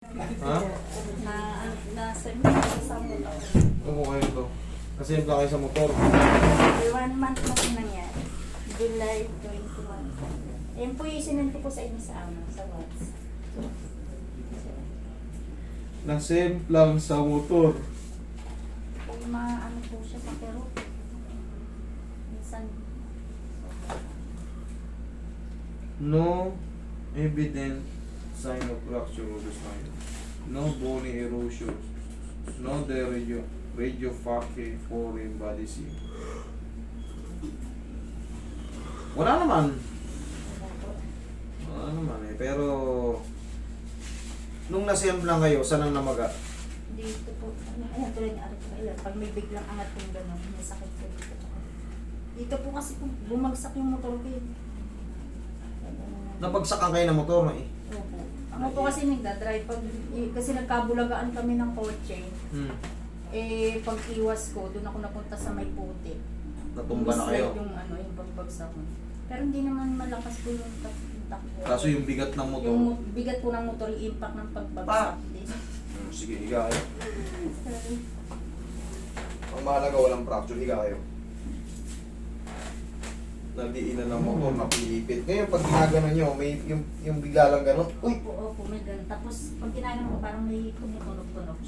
Ha? Na, nasa sa motor. Ano kayo to? Kasi yung kayo sa motor. One month na po nangyari. July 21. Yan po yung sinend ko po sa inyo sa ano, sa WhatsApp. Nasemplang sa motor. Kung maano po siya sa pero minsan No evident sign of fracture of the spine. No bony erosion. No the radio radio foreign body seal. Wala naman. wala naman eh. Pero nung nasemplang kayo, saan ang namaga? Dito po, ano, ayan tuloy Ayan, pag may biglang angat yung gano'n, may sakit po dito. Dito po kasi bumagsak yung motor ko eh. Nabagsakan kayo ng motor eh. Opo. Ako po kasi nagdadrive, pag, eh, kasi nagkabulagaan kami ng kotse, Hmm. eh pag iwas ko, doon ako napunta sa may puti. Natumba na kayo. Yung ano, yung pagbagsak ko. Pero hindi naman malakas po yung tak- yung takbo. Kaso yung bigat ng motor. Yung mo- bigat po ng motor, yung impact ng pagbagsak. din. Hmm, sige, higa kayo. Ang mahalaga walang fracture, higa kayo. Nandiinan ng motor, napilipit. Ngayon, pag ginaganon nyo, may yung, yung bigla lang gano'n. Uy! Opo, opo, may ganun. Tapos, pag ginagawa ko, parang may tumutunog-tunog.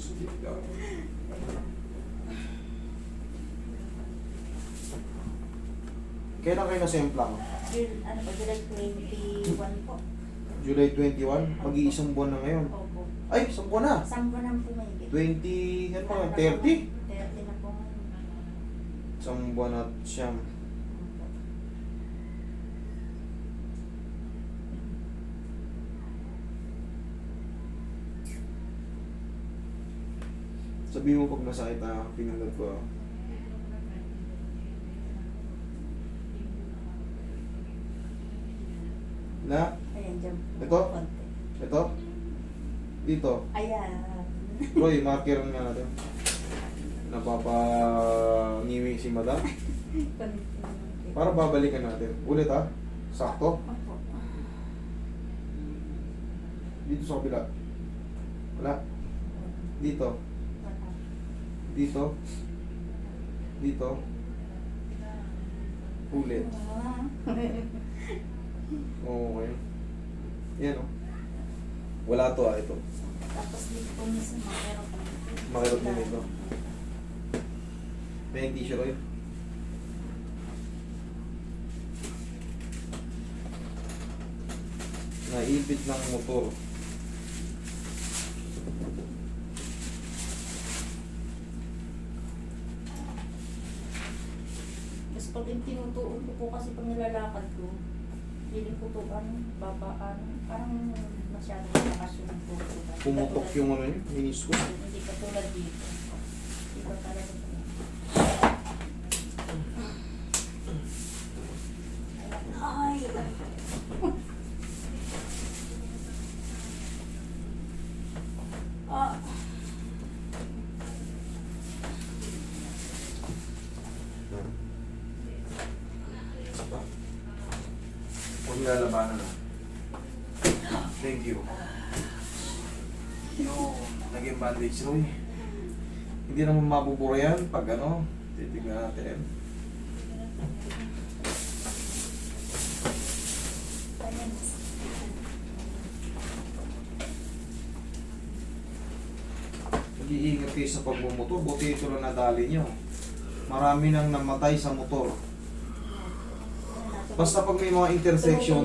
Kailan kayo nasemplang? Jul, ano ba, July 21 po. July 21? Mag-iisang buwan na ngayon. Opo. Ay, isang buwan na. Isang buwan lang po may 20, ano pa, 30? 30 na po ngayon. Isang buwan at siyam. Opo. Sabi mo pag masakit na pinunod ko. ah. Na? Ayan, dyan. Ito? Konti. Ito? Dito. Ayan. Roy, marker nga natin. Napapangiwi si madam. Para babalikan natin. Ulit ha. Sakto. Opo. Dito sa kabila. Wala. Dito. Dito. Dito. Ulit. Okay. Yan o. Wala to ah, ito. Tapos dito po minsan makero po. Makirot din ito. May tissue Roy. Naipit ng motor. Tapos pag yung tinutuon ko po kasi pag nilalakad ko, feeling ko po ano, babaan, parang masyado yung po. Pumutok yung ano yun, meniscus. Hindi ka tulad dito. Iba talaga po. Ay! Ah! Huwag lalabanan na. Thank you. Yo, naging bandage Roy. Hindi naman mabubura yan pag ano, titignan natin. Ayan. Mag-iingat kayo sa pagmumotor, buti ito lang nadali nyo. Marami nang namatay sa motor. Basta pag may mga intersection,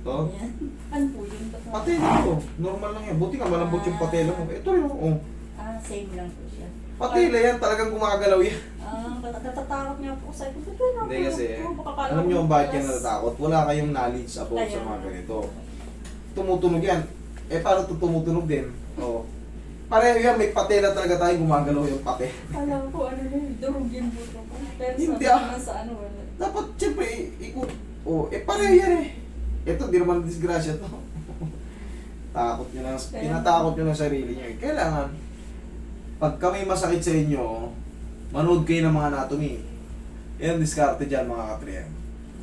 to, Ayan. Ano po yun? patela to. Normal lang yan. Buti nga malambot yung patela mo. Ito yung, oh. Ah, same lang po siya. Patela yan, talagang gumagalaw yan. Ah, natatakot niya po sa ito. Pero Hindi kasi, alam nyo kung bakit ka natatakot? Wala kayong knowledge about sa mga ganito. Tumutunog yan. Eh, paano ito tumutunog din? Oo. Pareho yan, may patela talaga tayo gumagalaw yung pate. Alam ko ano yun, durog buto ko. Pero sa, ah. sa ano wala. Dapat, siyempre, i- ikot. Oh, eh, pareho yan eh. Ito, di naman disgrasya to. Takot nyo lang, tinatakot nyo lang sarili nyo eh. Kailangan, pag kami masakit sa inyo, manood kayo ng mga anatomy. Yan, diskarte dyan mga katriyan.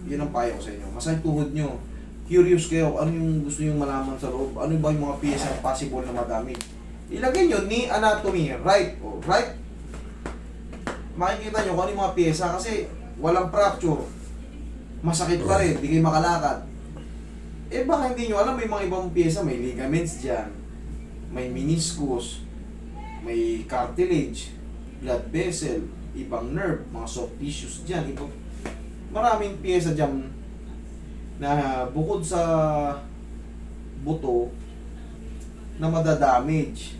Yun ang payo ko sa inyo. Masakit tuhod nyo. curious kayo, ano yung gusto yung malaman sa loob, ano ba yung mga piyesa na possible na madamage. Ilagay nyo ni anatomy, right, o right. Makikita nyo kung ano yung mga piyesa kasi walang fracture. Masakit pa rin, di kayo makalakad. Eh baka hindi nyo alam, may mga ibang piyesa, may ligaments dyan, may meniscus, may cartilage, blood vessel, ibang nerve, mga soft tissues dyan, ibang maraming piyesa dyan na bukod sa buto na madadamage.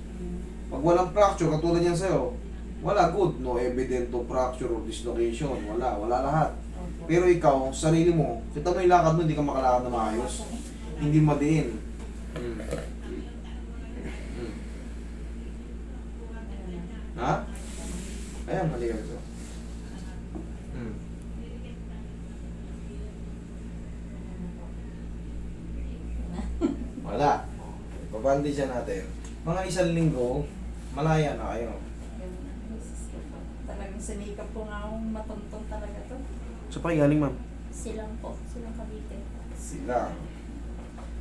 Pag walang fracture, katulad yan sa'yo, wala good, no evident of fracture or dislocation, wala, wala lahat. Pero ikaw, sarili mo, kita mo yung lakad mo, hindi ka makalakad na maayos. Hindi madiin. Hmm. Hmm. Ha? Ayan, mali ka ito. Hmm. Wala. Babandage natin. Mga isang linggo, malaya na kayo. Sinikap po nga akong matuntun talaga to. So, pakigaling ma'am. Silang po, silang Cavite. Sila.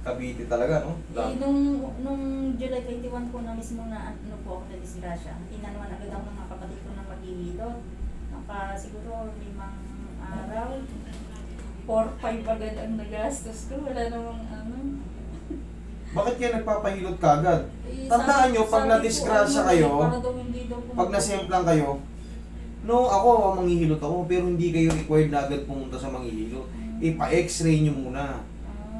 Cavite talaga, no? Eh, nung, nung July 21 po na mismo na ano po ako na disgrasya, inanuan agad ako ng mga kapatid ko na maghihilot. Naka siguro limang araw, 4-5 agad ang nagastos ko. Wala namang ano. Bakit kayo nagpapahilot kagad? Eh, Tandaan sabi- nyo, pag sabi na-disgrasya ko, ano, kayo, para daw hindi daw po Pag nasemplang kayo, no, ako, manghihilot ako, pero hindi kayo required na agad pumunta sa manghihilot. Ipa-x-ray nyo muna. Ah.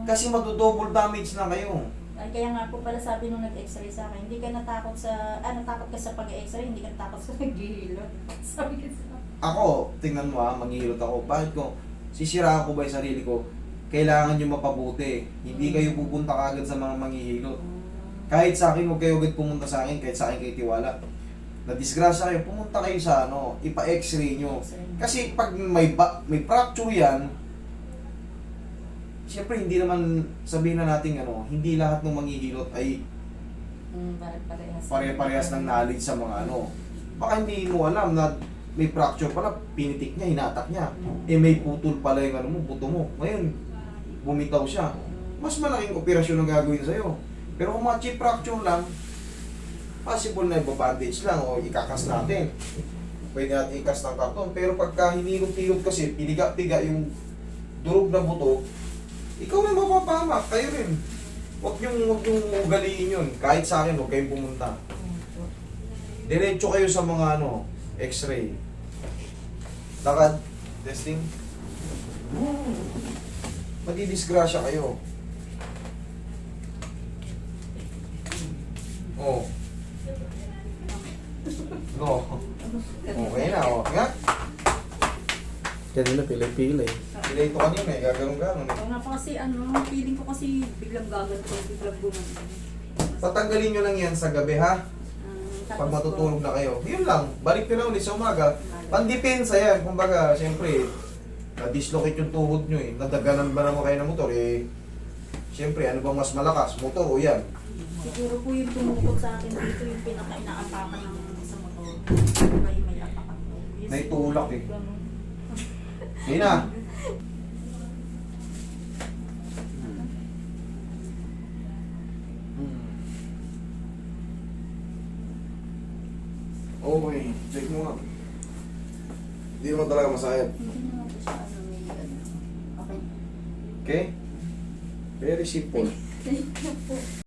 Kasi madodouble damage na kayo. Ay, kaya nga po pala sabi nung nag-x-ray sa akin, hindi ka natakot sa, ah, natakot ka sa pag-x-ray, hindi ka natakot sa naghihilot. sabi ko sa Ako, tingnan mo ha, manghihilot ako. Bakit ko? Sisiraan ko ba yung sarili ko? Kailangan nyo mapabuti. Hindi kayo pupunta kagad sa mga manghihilot. Kahit sa akin, huwag kayo agad pumunta sa akin, kahit sa akin kayo tiwala. Na-disgrasya kayo, pumunta kayo sa ano, ipa-x-ray nyo. Kasi pag may ba, may fracture yan, Siyempre hindi naman sabihin na natin ano, hindi lahat ng manghihilot ay Mm, pare-parehas. pare-parehas ng knowledge sa mga ano. Baka hindi mo alam na may fracture pala, pinitik niya, hinatak niya. Eh may putol pala yung ano mo, buto mo. Ngayon, bumitaw siya. Mas malaking operasyon ang gagawin sa'yo. Pero kung mga cheap fracture lang, possible na ibabandage lang o ikakas natin. Pwede natin ikas ng karton. Pero pagka hinilot-hilot kasi, piniga-piga yung durog na buto, ikaw na mapapahamak, kayo rin. Huwag yung, huwag yung ugaliin yun. Kahit sa akin, huwag kayong pumunta. Diretso kayo sa mga ano, x-ray. Lakad, testing. Madidisgrasya kayo. Oh. No. Okay na, oh. Nga. Kanina pilay-pilay. Delay ito kanina eh, gaganon-ganon eh. Oo nga po kasi ano, feeling ko kasi biglang gaganto, biglang gumanda. Patanggalin nyo lang yan sa gabi ha. Um, Pag matutulog na kayo. Yun lang, balik nyo na ulit sa umaga. Pandepensa yan, kumbaga, siyempre, na-dislocate yung tuhod nyo eh. Nadaganan ba naman kayo ng motor eh. Siyempre, ano bang mas malakas? Motor o yan? Siguro po yung tumukot sa akin dito yung pinaka-inaapakan ng sa motor. May tulak eh. Hindi na. Okay, check mo nga. Hindi naman talaga ano. Okay. Very simple.